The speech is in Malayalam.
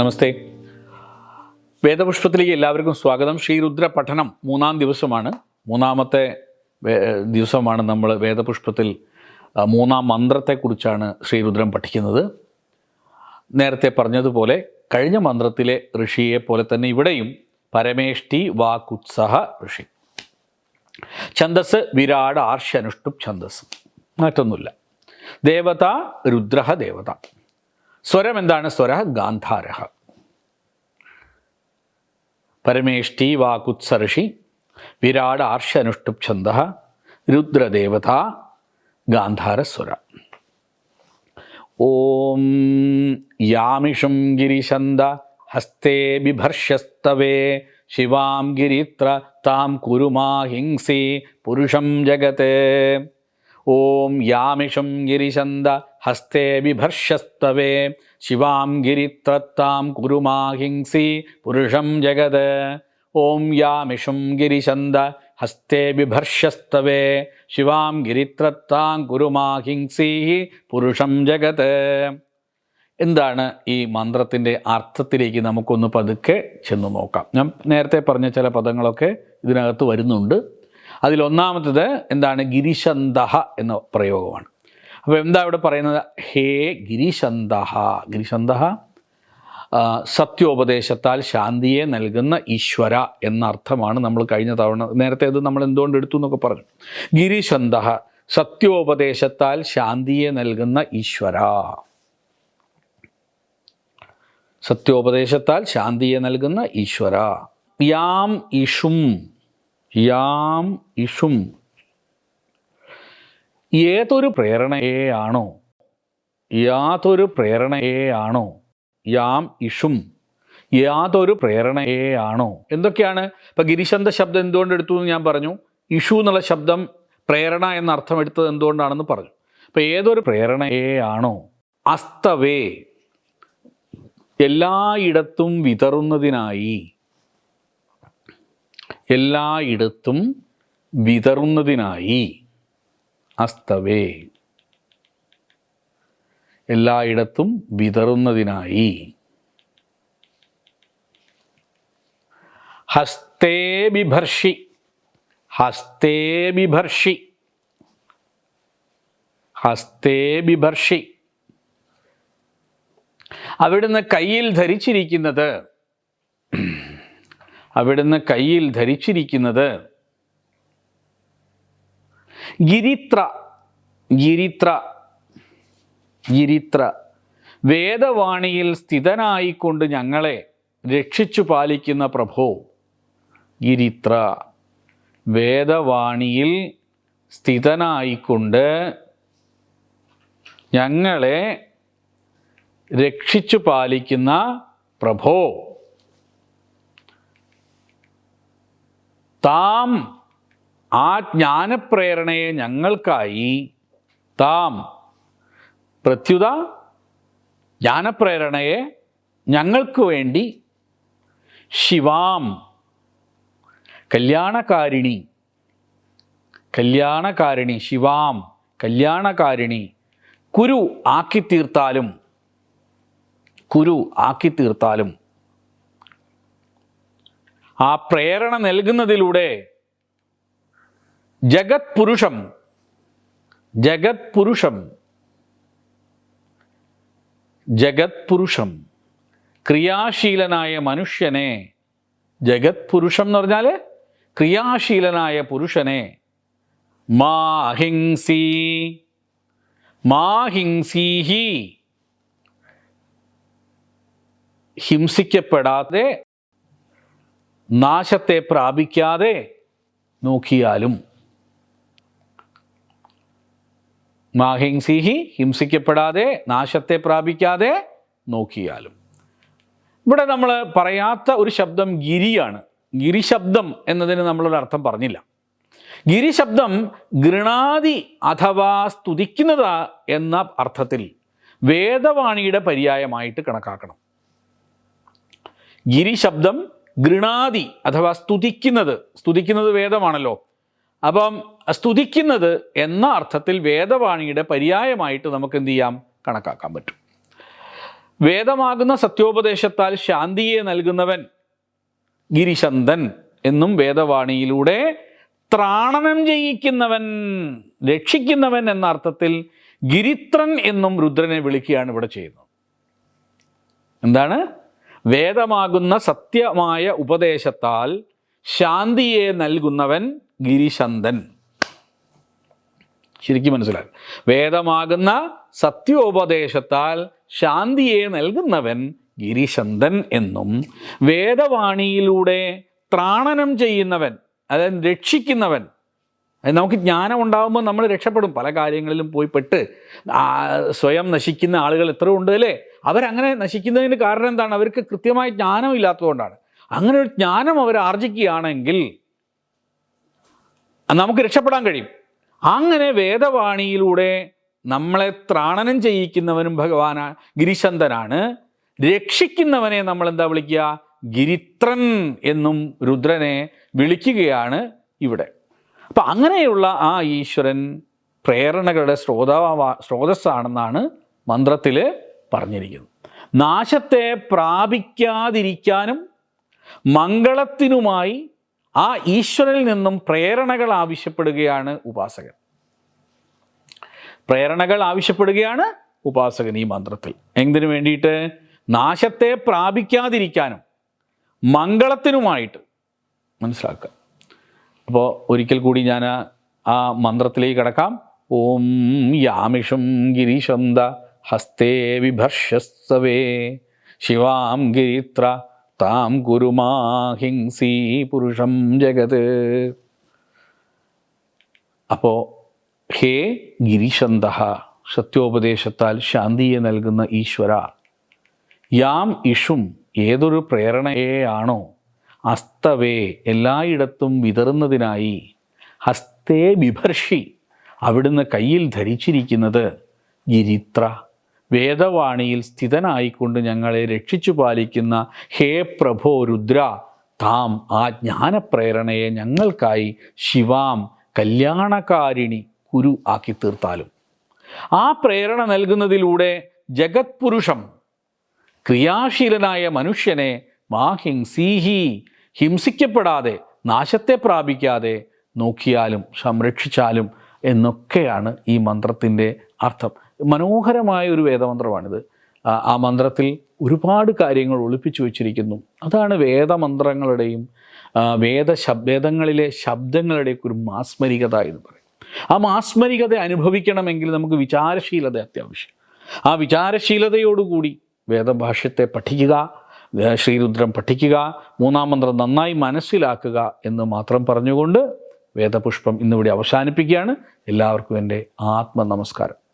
നമസ്തേ. വേദപുഷ്പത്തിലേക്ക് എല്ലാവർക്കും സ്വാഗതം. ശ്രീരുദ്ര പഠനം മൂന്നാം ദിവസമാണ്. മൂന്നാമത്തെ ദിവസമാണ് നമ്മൾ വേദപുഷ്പത്തിൽ മൂന്നാം മന്ത്രത്തെക്കുറിച്ചാണ് ശ്രീരുദ്രം പഠിക്കുന്നത്. നേരത്തെ പറഞ്ഞതുപോലെ കഴിഞ്ഞ മന്ത്രത്തിലെ ഋഷിയെ പോലെ തന്നെ ഇവിടെയും പരമേഷ്ടി വാക്കുത്സഹ ഋഷി. ഛന്ദസ് വിരാട് ആർഷ്യനുഷ്ടു ഛന്ദസ്. മറ്റൊന്നുമില്ല. ദേവത രുദ്രഹ ദേവത. സ്വരം എന്താണ് സ്വര? ഗാന്ധാരഹ. പരമേഷ്ടി വാകുത്സർഷി വിരാട് ആർഷ അനുഷ്ടുപ് ഛന്ദ രുദ്രദേവത ഗാന്ധാരസ്വര ഓം യാമിഷും ഗിരിശന്ദ ഹസ്തേ ബിഭർഷ്യസ്തവേ ശിവാം ഗിരിത്ര താം കുരുമാഹിംസി പുരുഷം ജഗത്തെ ഓം യാമിഷും ഗിരിശന്ദ ഹസ്തേ ബിഭർഷസ്തവേ ശിവാം ഗിരിത്രത്താം കുരുമാഹിംസി പുരുഷം ജഗത് ഓം യാമിഷും ഗിരിശന്ദ ഹസ്തേ ബിഭർഷസ്തവേ ശിവാം ഗിരിത്രത്താം കുരുമാഹിംസി പുരുഷം ജഗത് എന്താണ് ഈ മന്ത്രത്തിന്റെ അർത്ഥത്തിലേക്ക് നമുക്കൊന്ന് പതുക്കെ ചെന്ന് നോക്കാം. ഞാൻ നേരത്തെ പറഞ്ഞ ചില പദങ്ങളൊക്കെ ഇതിനകത്ത് വരുന്നുണ്ട്. അതിലൊന്നാമത്തത് എന്താണ്? ഗിരിശന്തഹ എന്ന പ്രയോഗമാണ്. അപ്പോൾ എന്താ ഇവിടെ പറയുന്നത്? ഹേ ഗിരിശന്തഹ ഗിരിശന്തഹ സത്യോപദേശത്താൽ ശാന്തിയെ നൽകുന്ന ഈശ്വര എന്ന അർത്ഥമാണ് നമ്മൾ കഴിഞ്ഞ തവണ നേരത്തെ അത് നമ്മൾ എന്തുകൊണ്ട് എടുത്തു എന്നൊക്കെ പറഞ്ഞു. ഗിരിശന്തഹ സത്യോപദേശത്താൽ ശാന്തിയെ നൽകുന്ന ഈശ്വര. സത്യോപദേശത്താൽ ശാന്തിയെ നൽകുന്ന ഈശ്വര. യാം ഇഷും യാം ഇഷും. ഏതൊരു പ്രേരണയെയാണോ യാതൊരു പ്രേരണയെയാണോ യാം ഇഷും. യാതൊരു പ്രേരണയെയാണോ എന്തൊക്കെയാണ്? ഇപ്പം ഗിരിശന്ത ശബ്ദം എന്തുകൊണ്ട് എടുത്തു എന്ന് ഞാൻ പറഞ്ഞു. ഇഷു എന്നുള്ള ശബ്ദം പ്രേരണ എന്ന അർത്ഥം എടുത്തത് എന്തുകൊണ്ടാണെന്ന് പറഞ്ഞു. അപ്പം ഏതൊരു പ്രേരണയെയാണോ അസ്തവേ. എല്ലായിടത്തും വിതറുന്നതിനായി. എല്ലായിടത്തും വിതറുന്നതിനായി. അസ്തവേ. എല്ലായിടത്തും വിതറുന്നതിനായി. ഹസ്തേ ബിഭർഷി ഹസ്തേ ബിഭർഷി ഹസ്തേ ബിഭർഷി അവിടുന്ന് കയ്യിൽ ധരിച്ചിരിക്കുന്നത്. അവിടുന്ന് കയ്യിൽ ധരിച്ചിരിക്കുന്നത് ഗിരിത്ര ഗിരിത്ര ഗിരിത്ര വേദവാണിയിൽ സ്ഥിതനായിക്കൊണ്ട് ഞങ്ങളെ രക്ഷിച്ചു പാലിക്കുന്ന പ്രഭോ. ഗിരിത്ര വേദവാണിയിൽ സ്ഥിതനായിക്കൊണ്ട് ഞങ്ങളെ രക്ഷിച്ചു പാലിക്കുന്ന പ്രഭോ. താം ആ ജ്ഞാനപ്രേരണയെ ഞങ്ങൾക്കായി താം പ്രത്യുത ജ്ഞാനപ്രേരണയെ ഞങ്ങൾക്ക് വേണ്ടി ശിവാം. കല്യാണകാരിണി കല്യാണകാരിണി ശിവാം കല്യാണകാരിണി കുരു ആക്കിത്തീർത്താലും കുരു ആക്കിത്തീർത്താലും. ആ പ്രേരണ നൽകുന്നതിലൂടെ ജഗത് പുരുഷം ജഗത് പുരുഷം ജഗത് പുരുഷം ക്രിയാശീലനായ മനുഷ്യനെ ജഗത് പുരുഷം എന്ന് പറഞ്ഞാൽ ക്രിയാശീലനായ പുരുഷനെ മാഹിംസി മാഹിംസീഹി ഹിംസിക്കപ്പെടാതെ നാശത്തെ പ്രാപിക്കാതെ നോക്കിയാലും മാഹിംസിഹി ഹിംസിക്കപ്പെടാതെ നാശത്തെ പ്രാപിക്കാതെ നോക്കിയാലും. ഇവിടെ നമ്മൾ പറയാത്ത ഒരു ശബ്ദം ഗിരിയാണ്. ഗിരിശബ്ദം എന്നതിന് നമ്മളൊരു അർത്ഥം പറഞ്ഞില്ല. ഗിരിശബ്ദം ഗൃണാതി അഥവാ സ്തുതിക്കുന്നത് എന്ന അർത്ഥത്തിൽ വേദവാണിയുടെ പര്യായമായിട്ട് കണക്കാക്കണം. ഗിരിശബ്ദം ഗൃണാതി അഥവാ സ്തുതിക്കുന്നത് സ്തുതിക്കുന്നത് വേദമാണല്ലോ. അപ്പം സ്തുതിക്കുന്നത് എന്ന അർത്ഥത്തിൽ വേദവാണിയുടെ പര്യായമായിട്ട് നമുക്ക് എന്ത് ചെയ്യാം? കണക്കാക്കാൻ പറ്റും. വേദമാകുന്ന സത്യോപദേശത്താൽ ശാന്തിയെ നൽകുന്നവൻ ഗിരിശന്തൻ എന്നും വേദവാണിയിലൂടെ ത്രാണനം ചെയ്യിക്കുന്നവൻ രക്ഷിക്കുന്നവൻ എന്ന അർത്ഥത്തിൽ ഗിരിത്രൻ എന്നും രുദ്രനെ വിളിക്കുകയാണ് ഇവിടെ ചെയ്യുന്നത്. എന്താണ്? വേദമാകുന്ന സത്യമായ ഉപദേശത്താൽ ശാന്തിയെ നൽകുന്നവൻ ഗിരിശന്തൻ ശരിക്കും മനസ്സിലായി. വേദമാകുന്ന സത്യോപദേശത്താൽ ശാന്തിയെ നൽകുന്നവൻ ഗിരിശന്തൻ എന്നും വേദവാണിയിലൂടെ ത്രാണനം ചെയ്യുന്നവൻ അതായത് രക്ഷിക്കുന്നവൻ. നമുക്ക് ജ്ഞാനം ഉണ്ടാകുമ്പോൾ നമ്മൾ രക്ഷപ്പെടും. പല കാര്യങ്ങളിലും പോയി പെട്ട് സ്വയം നശിക്കുന്ന ആളുകൾ എത്ര ഉണ്ട് അല്ലേ? അവരങ്ങനെ നശിക്കുന്നതിന് കാരണം എന്താണ്? അവർക്ക് കൃത്യമായ ജ്ഞാനം ഇല്ലാത്തതുകൊണ്ടാണ് അങ്ങനെ ഒരു ജ്ഞാനം അവർ ആർജിക്കുകയാണെങ്കിൽ നമുക്ക് രക്ഷപ്പെടാൻ കഴിയും. അങ്ങനെ വേദവാണിയിലൂടെ നമ്മളെ ത്രാണനം ചെയ്യിക്കുന്നവനും ഭഗവാന ഗിരിശന്തനാണ്. രക്ഷിക്കുന്നവനെ നമ്മൾ എന്താ വിളിക്കുക? ഗിരിത്രൻ എന്നും രുദ്രനെ വിളിക്കുകയാണ് ഇവിടെ. അപ്പം അങ്ങനെയുള്ള ആ ഈശ്വരൻ പ്രേരണകളുടെ സ്രോതവ സ്രോതസ്സാണെന്നാണ് മന്ത്രത്തിൽ പറഞ്ഞിരിക്കുന്നത്. നാശത്തെ പ്രാപിക്കാതിരിക്കാനും മംഗളത്തിനുമായി ആ ഈശ്വരനിൽ നിന്നും പ്രേരണകൾ ആവശ്യപ്പെടുകയാണ് ഉപാസകൻ. പ്രേരണകൾ ആവശ്യപ്പെടുകയാണ് ഉപാസകൻ ഈ മന്ത്രത്തിൽ. എന്തിനു വേണ്ടിയിട്ട്? നാശത്തെ പ്രാപിക്കാതിരിക്കാനും മംഗളത്തിനുമായിട്ട്. മനസ്സിലാക്കുക. അപ്പോൾ ഒരിക്കൽ കൂടി ഞാൻ ആ- മന്ത്രത്തിലേക്ക് കിടക്കാം. ഓം യാമിഷും ഗിരീശന്ത ഹസ്തേ വിഭർഷസ്സവേ. ശിവാം ഗിരിത്ര താം ഗുരുമാഹിംസി പുരുഷം ജഗത്. അപ്പോൾ ഹേ ഗിരിശന്ത സത്യോപദേശത്താൽ ശാന്തിയെ നൽകുന്ന ഈശ്വര യാം ഇഷും ഏതൊരു പ്രേരണയെയാണോ അസ്തവേ എല്ലായിടത്തും വിതറുന്നതിനായി ഹസ്തേ ബിഭർഷി അവിടുന്ന് കയ്യിൽ ധരിച്ചിരിക്കുന്നത് ഗിരിത്ര. വേദവാണിയിൽ സ്ഥിതനായിക്കൊണ്ട് ഞങ്ങളെ രക്ഷിച്ചു പാലിക്കുന്ന ഹേ പ്രഭോ രുദ്ര താം ആ ജ്ഞാനപ്രേരണയെ ഞങ്ങൾക്കായി ശിവാം കല്യാണകാരിണി കുരു ആക്കി തീർത്താലും. ആ പ്രേരണ നൽകുന്നതിലൂടെ ജഗത്പുരുഷം ക്രിയാശീലനായ മനുഷ്യനെ മാഹിംസീഹി ഹിംസിക്കപ്പെടാതെ നാശത്തെ പ്രാപിക്കാതെ നോക്കിയാലും സംരക്ഷിച്ചാലും എന്നൊക്കെയാണ് ഈ മന്ത്രത്തിന്റെ അർത്ഥം. മനോഹരമായ ഒരു വേദമന്ത്രമാണിത്. ആ മന്ത്രത്തിൽ ഒരുപാട് കാര്യങ്ങൾ ഒളിപ്പിച്ചു വച്ചിരിക്കുന്നു. അതാണ് വേദമന്ത്രങ്ങളുടെയും വേദ വേദങ്ങളിലെ ശബ്ദങ്ങളുടെയൊക്കെ ഒരു മാസ്മരികത എന്ന് പറയും. ആ മാസ്മരികത അനുഭവിക്കണമെങ്കിൽ നമുക്ക് വിചാരശീലത അത്യാവശ്യം. ആ വിചാരശീലതയോടുകൂടി വേദഭാഷ്യത്തെ പഠിക്കുക ശ്രീരുദ്രം പഠിക്കുക മൂന്നാം മന്ത്രം നന്നായി മനസ്സിലാക്കുക എന്ന് മാത്രം പറഞ്ഞുകൊണ്ട് വേദപുഷ്പം ഇന്നിവിടെ അവസാനിപ്പിക്കുകയാണ്. എല്ലാവർക്കും എന്റെ ആത്മ നമസ്കാരം